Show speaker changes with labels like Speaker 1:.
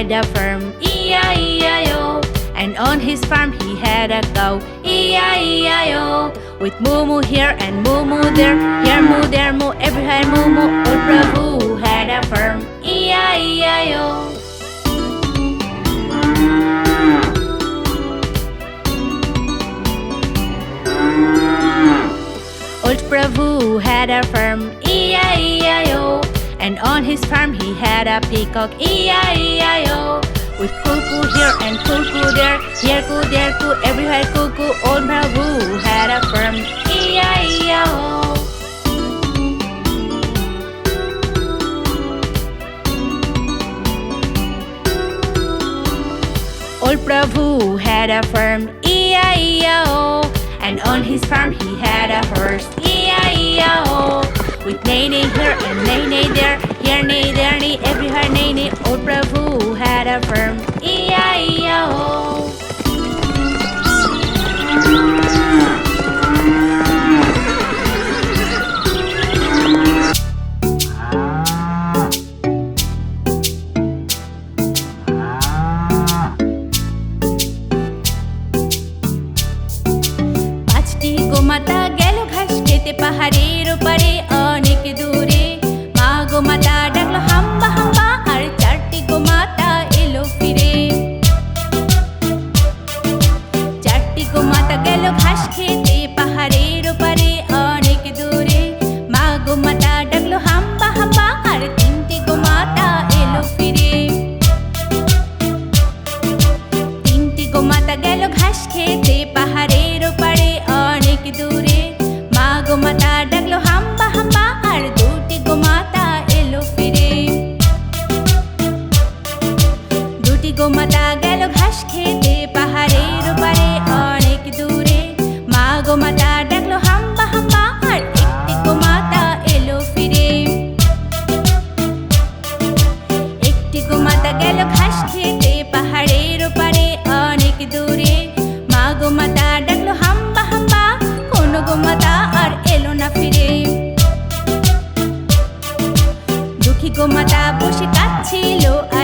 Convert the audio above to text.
Speaker 1: Had a farm, E-I-E-I-O And on his farm he had a cow, E-I-E-I-O With moo moo here and moo moo there. Here moo, there moo, everywhere moo moo Old Prabhu had a farm, E-I-E-I-O Old Prabhu had a farm, And on his farm he had a peacock, E-I-E-I-O With cuckoo here and cuckoo there Here coo, there coo, everywhere cuckoo. Old Prabhu had a farm, E-I-E-I-O Old Prabhu had a farm, E-I-E-I-O And on his farm he had a horse, E-I-E-I-O With neigh here and neigh there Here neigh, there neigh, everywhere neigh neigh Old Prabhu had a farm, E-I-E-I-O পাঁচটি গোমাতা গেল ঘাস খেতে গো মাতা, ডাকলো হাম্বা হাম্বা, কোনো গো মাতা আর এলো না ফিরে। দুঃখী গো মাতা বসে কাঁদছিল আর